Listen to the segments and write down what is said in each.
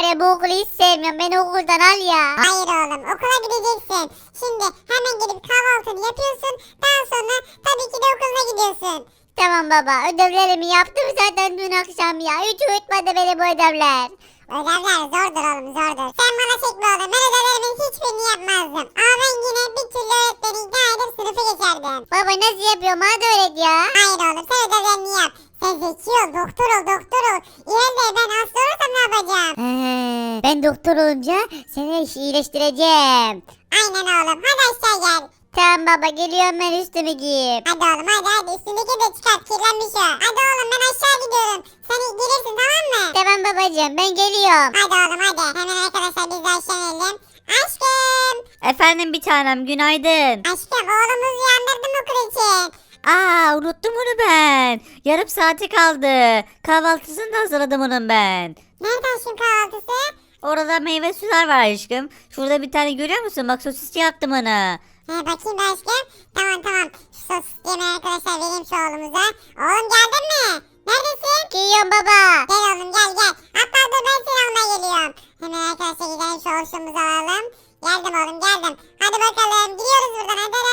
var ya bu okulu hiç sevmiyorum. Beni okuldan al ya. Hayır oğlum okula gideceksin. Şimdi hemen gelip kahvaltını yapıyorsun. Daha sonra tabii ki de okuluna gidiyorsun. Tamam baba ödevlerimi yaptım zaten dün akşam ya. Hiç uyutmadı beni bu ödevler. Ödevler zordur oğlum zordur. Sen bana çekme oğlum. Ben ödevlerimin hiçbirini yapmazdım. Ama ben yine bir türlü öğretmeni ikna edip sınıfı geçerdim. Baba nasıl yapıyorum hadi öğret ya. Hayır oğlum sen ödevlerini yap. Sen zeki ol, doktor ol, doktor ol. İleride ben hasta olursam ne yapacağım? He, ben doktor olunca seni iyileştireceğim. Aynen oğlum. Hadi aşağı gel. Tamam baba geliyorum ben üstümü giyip. Hadi oğlum hadi hadi. Üstündeki de çıkart. Kirlenmiş o. Hadi oğlum ben aşağı gidiyorum. Sen gelirsin tamam mı? Tamam babacığım ben geliyorum. Hadi oğlum hadi. Hemen arkadaşlar biz de aşağı inelim. Aşkım. Efendim bir tanem günaydın. Aşkım oğlumuzu uyandırdım okul için. Aa unuttum onu ben. Yarım saati kaldı. Kahvaltısını da hazırladım onun ben. Nerede aşkım kahvaltısı? Orada meyve sular var aşkım. Şurada bir tane görüyor musun? Bak sosisçi yaptım onu. He bakayım aşkım. Tamam tamam. Şu sosis yemeği arkadaşlar vereyim şu oğlumuza. Oğlum geldin mi? Neredesin? Geliyorum baba. Gel oğlum gel gel. Hatta dur ben seni almaya geliyorum. Hemen arkadaşlar gidelim şu alalım. Geldim oğlum geldim. Hadi bakalım gidiyoruz buradan hadi hadi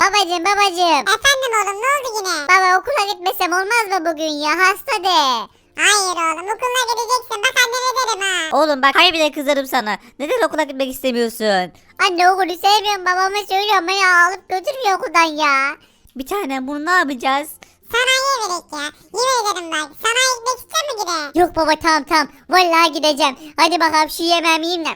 Babacığım babacığım. Efendim oğlum ne oldu yine? Baba okula gitmesem olmaz mı bugün ya hasta de. Hayır oğlum okuluna gideceksin. Bak annene derim ha. Oğlum bak hayır bile kızarım sana. Neden okula gitmek istemiyorsun? Anne okulu sevmiyorum babama söylüyorum beni alıp götürmüyor okuldan ya. Bir tane bunu ne yapacağız? Sanayiye verek ya. Yemin ederim bak. Gide? Yok baba tamam tamam vallahi gideceğim. Hadi bakalım şu yemeğimi yiyeyim de.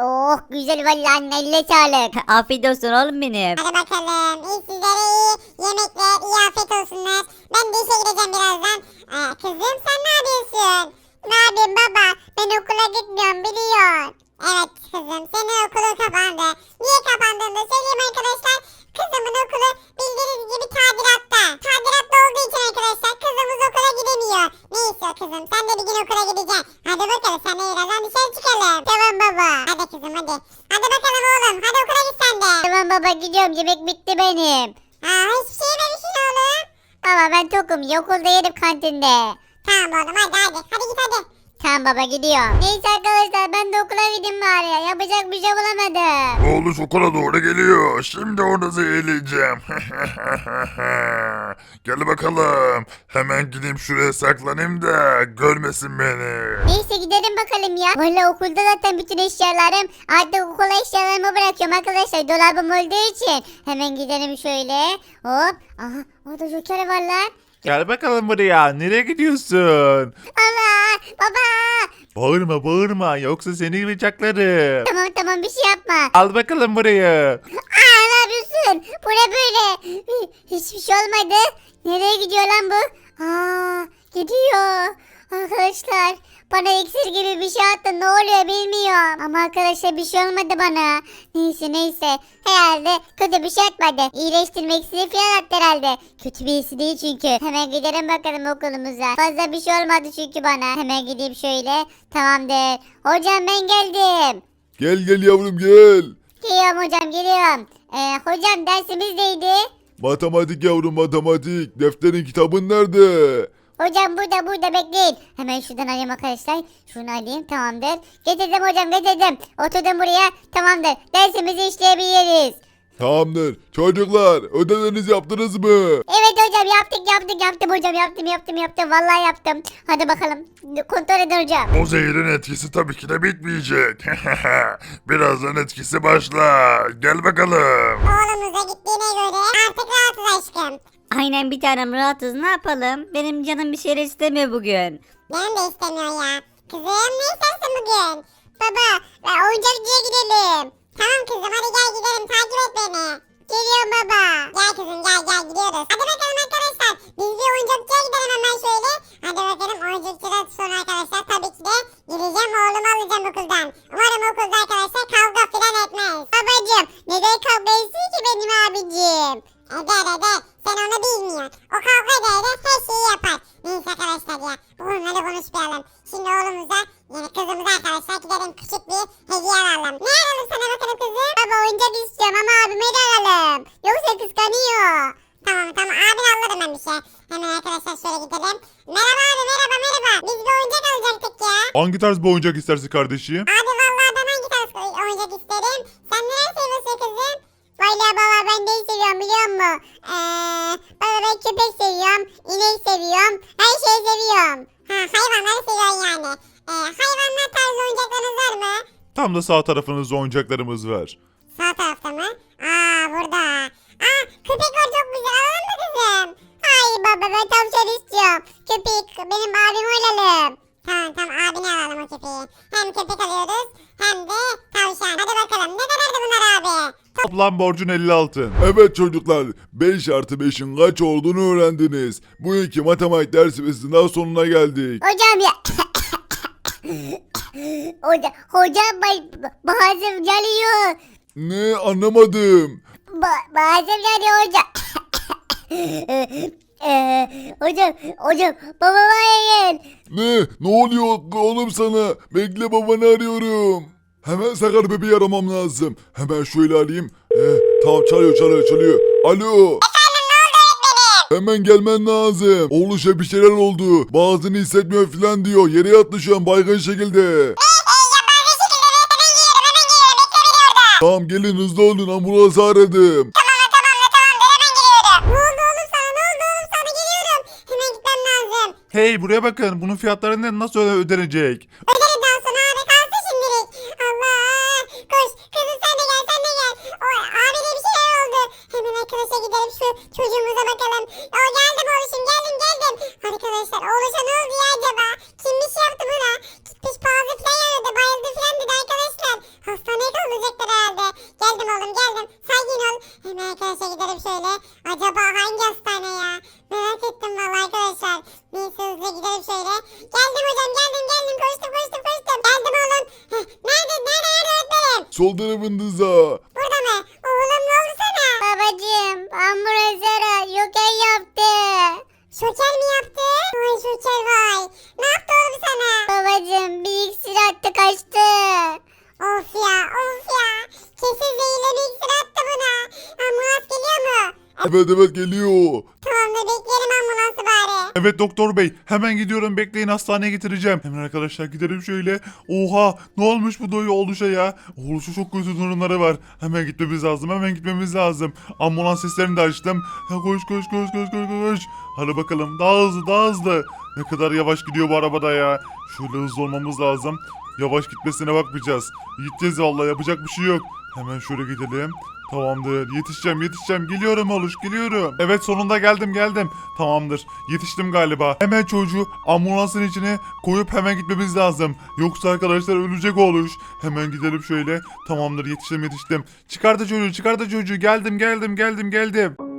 Oh güzel vallahi anne elle sağlık. Afiyet olsun oğlum benim. Hadi bakalım. İyi sizlere iyi yemekler, iyi afiyet olsunlar. Ben de işe gideceğim birazdan. Ee, kızım sen ne yapıyorsun? Ne yapayım baba? Ben okula gitmiyorum biliyorsun. Evet kızım senin okulun kapandı. Niye kapandığını da söyleyeyim arkadaşlar. Kızımın okulu bildiğiniz gibi tadilatta. Tadilatta olduğu için arkadaşlar kızımız okula gidemiyor. Neyse kızım sen de bir gün okula gideceksin. Hadi bakalım sen de birazdan dışarı çıkalım. Tamam baba. Hadi kızım hadi. Hadi bakalım oğlum. Hadi okula git sen de. Tamam baba gidiyorum yemek bitti benim. Aa hiçbir şey yememişsin oğlum. Baba ben tokum ya okulda yerim kantinde. Tamam oğlum hadi hadi. Hadi git hadi. Tamam baba gidiyorum. Neyse arkadaşlar ben de okula gideyim bari ya. Yapacak bir şey bulamadım. Oğlum okula doğru geliyor. Şimdi onu zehirleyeceğim. Gel bakalım. Hemen gideyim şuraya saklanayım da görmesin beni. Neyse gidelim bakalım ya. Valla okulda zaten bütün eşyalarım artık okula eşyalarımı bırakıyorum arkadaşlar. Dolabım olduğu için. Hemen gidelim şöyle. Hop. Aha orada joker var lan. Gel bakalım buraya. Nereye gidiyorsun? Allah baba. Bağırma bağırma yoksa seni bıçaklarım. Tamam tamam bir şey yapma. Al bakalım burayı. Aa ne yapıyorsun? Bu ne böyle? Hiçbir şey olmadı. Nereye gidiyor lan bu? Aa gidiyor. Arkadaşlar bana iksir gibi bir şey attı ne oluyor bilmiyorum. Ama arkadaşlar bir şey olmadı bana. Neyse neyse. Herhalde kötü bir şey atmadı. İyileştirme iksiri falan attı herhalde. Kötü birisi değil çünkü. Hemen gidelim bakalım okulumuza. Fazla bir şey olmadı çünkü bana. Hemen gideyim şöyle. Tamamdır. Hocam ben geldim. Gel gel yavrum gel. Geliyorum hocam geliyorum. Ee, hocam dersimiz neydi? Matematik yavrum matematik. Defterin kitabın nerede? Hocam burada burada bekleyin. Hemen şuradan alayım arkadaşlar. Şunu alayım tamamdır. Getirdim hocam getirdim. Oturdum buraya tamamdır. Dersimizi işleyebiliriz. Tamamdır. Çocuklar ödevlerinizi yaptınız mı? Evet hocam yaptık yaptık yaptım hocam yaptım yaptım yaptım. Vallahi yaptım. Hadi bakalım kontrol edin hocam. O zehrin etkisi tabii ki de bitmeyecek. Birazdan etkisi başlar. Gel bakalım. Oğlumuza gittiğine göre artık rahatız aşkım. Aynen bir tanem rahatız ne yapalım? Benim canım bir şeyler istemiyor bugün. Benim de istemiyor ya. Kızım ne istersin bugün? Baba oyuncakçıya gidelim. Tamam kızım hadi gel gidelim Eder her şeyi yapar. Neyse arkadaşlar ya. Bunları konuşmayalım. Şimdi oğlumuza yani kızımıza arkadaşlar gidelim küçük bir hediye alalım. Ne alalım sana bakalım kızım? Baba oyuncak istiyorum ama abime de alalım. Yoksa kıskanıyor. Tamam tamam abin alırım ben bir şey. Hemen arkadaşlar şöyle gidelim. Merhaba abi merhaba merhaba. Biz bir oyuncak alacaktık ya. Hangi tarz bir oyuncak istersin kardeşim? Abi vallahi ben hangi tarz oyuncak isterim? Sen neler seviyorsun kızım? Vallahi baba ben neyi seviyorum biliyor musun? Ee, ben köpek seviyorum, inek seviyorum, her şeyi seviyorum. Ha hayvanları seviyorum yani. Ee, hayvanlar tarzı oyuncaklarınız var mı? Tam da sağ tarafınızda oyuncaklarımız var. Sağ tarafta mı? Aa burada. Aa köpek var çok güzel alalım mı kızım? Hayır baba ben tavşan istiyorum. Köpek benim abim olalım. Tamam tamam abine alalım o köpeği. Hem köpek alıyoruz hem de tavşan. Hadi bakalım ne kadardı bunlar abi? Toplam borcun 50 altın. Evet çocuklar 5 artı 5'in kaç olduğunu öğrendiniz. Bu iki matematik dersi ve sınav sonuna geldik. Hocam ya. Hoca, hocam ba- boğazım geliyor. Ne anlamadım. Ba- boğazım geliyor hocam. Ee, hocam, hocam babamı arayın. Ne? Ne oluyor oğlum sana? Bekle babanı arıyorum. Hemen Sakar bebeği aramam lazım. Hemen şöyle arayayım. Eh, tamam çalıyor çalıyor çalıyor. Alo. Hemen gelmen lazım. Oğluşa bir şeyler oldu. Bazını hissetmiyor falan diyor. Yere yattı şu an baygın şekilde. Tamam gelin hızlı olun ambulansı aradım. Ne oldu oğlum sana ne oldu oğlum sana geliyorum. Hemen gitmem lazım. Hey buraya bakın bunun fiyatları ne nasıl ödenecek? Arkadaşlar oğluşa ne oldu ya acaba? Kim bir şey yaptı buna? Gitmiş pahalı falan aradı bayıldı falan dedi arkadaşlar. Hastaneye kaldıracaklar herhalde. Geldim oğlum geldim. Sakin ol. Hemen arkadaşa gidelim şöyle. Acaba hangi hastane ya? Merak ettim valla arkadaşlar. Neyse hızlı gidelim şöyle. Geldim hocam geldim geldim koştum koştum koştum. Geldim oğlum. Heh, nerede nerede nerede öğretmenim? Sol tarafınıza. Burada mı? Oğlum ne oldu sana? Babacım, ambulans ara, yoken yaptı. Şoker mi yaptı? Evet evet geliyor. Tamam da bekleyelim ambulansı bari. Evet doktor bey hemen gidiyorum bekleyin hastaneye getireceğim. Hemen arkadaşlar gidelim şöyle. Oha ne olmuş bu doyu oluşa ya. Oluşa çok kötü durumları var. Hemen gitmemiz lazım hemen gitmemiz lazım. Ambulans seslerini de açtım. Ha, koş koş koş koş koş koş. Hadi bakalım daha hızlı daha hızlı. Ne kadar yavaş gidiyor bu arabada ya. Şöyle hızlı olmamız lazım. Yavaş gitmesine bakmayacağız. Gideceğiz vallahi yapacak bir şey yok. Hemen şöyle gidelim. Tamamdır. Yetişeceğim, yetişeceğim. Geliyorum Oluş, geliyorum. Evet sonunda geldim, geldim. Tamamdır. Yetiştim galiba. Hemen çocuğu ambulansın içine koyup hemen gitmemiz lazım. Yoksa arkadaşlar ölecek Oluş. Hemen gidelim şöyle. Tamamdır, yetiştim, yetiştim. Çıkar da çocuğu, çıkar da çocuğu. Geldim, geldim, geldim, geldim.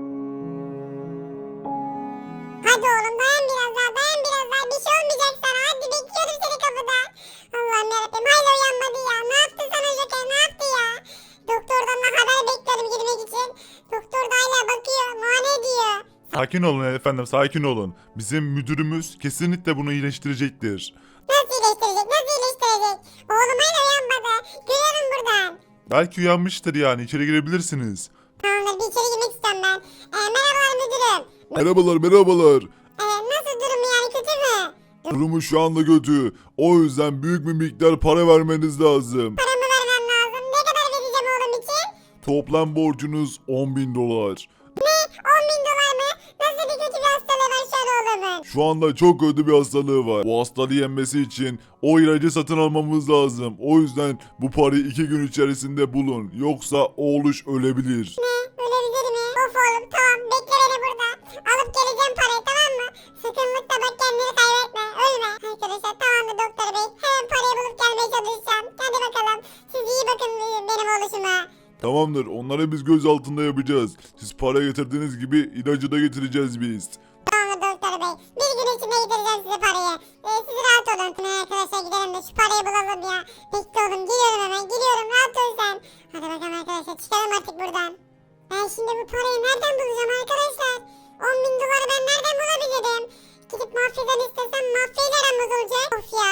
Sakin olun efendim, sakin olun. Bizim müdürümüz kesinlikle bunu iyileştirecektir. Nasıl iyileştirecek? Nasıl iyileştirecek? Oğlum hala uyanmadı. Görüyorum buradan. Belki uyanmıştır yani, içeri girebilirsiniz. Tamamdır bir içeri girmek istiyorum ben. Ee, merhabalar müdürüm. Merhabalar merhabalar. Ee, nasıl durumu yani kötü mü? Durumu şu anda kötü. O yüzden büyük bir miktar para vermeniz lazım. Paramı vermem lazım. Ne kadar vereceğim oğlum için? Toplam borcunuz 10 bin dolar. Şu anda çok kötü bir hastalığı var. Bu hastalığı yenmesi için o ilacı satın almamız lazım. O yüzden bu parayı iki gün içerisinde bulun. Yoksa oğluş ölebilir. Ölebilir mi? Of oğlum tamam bekle beni burada. Alıp geleceğim parayı tamam mı? Sakın mutta bak kendini kaybetme. Ölme. Arkadaşlar tamamdır doktor bey. Hemen parayı bulup gelmeye çalışacağım. Hadi bakalım. Siz iyi bakın benim oluşuma. Tamamdır onları biz göz altında yapacağız. Siz para getirdiğiniz gibi ilacı da getireceğiz biz. De şu parayı bulalım ya. Bekle oğlum geliyorum hemen. Geliyorum rahat ol sen. Hadi bakalım arkadaşlar çıkalım artık buradan. Ben şimdi bu parayı nereden bulacağım arkadaşlar? 10 bin doları ben nereden bulabilirim? Gidip mafyadan istesem mafyayla aramız olacak. Of ya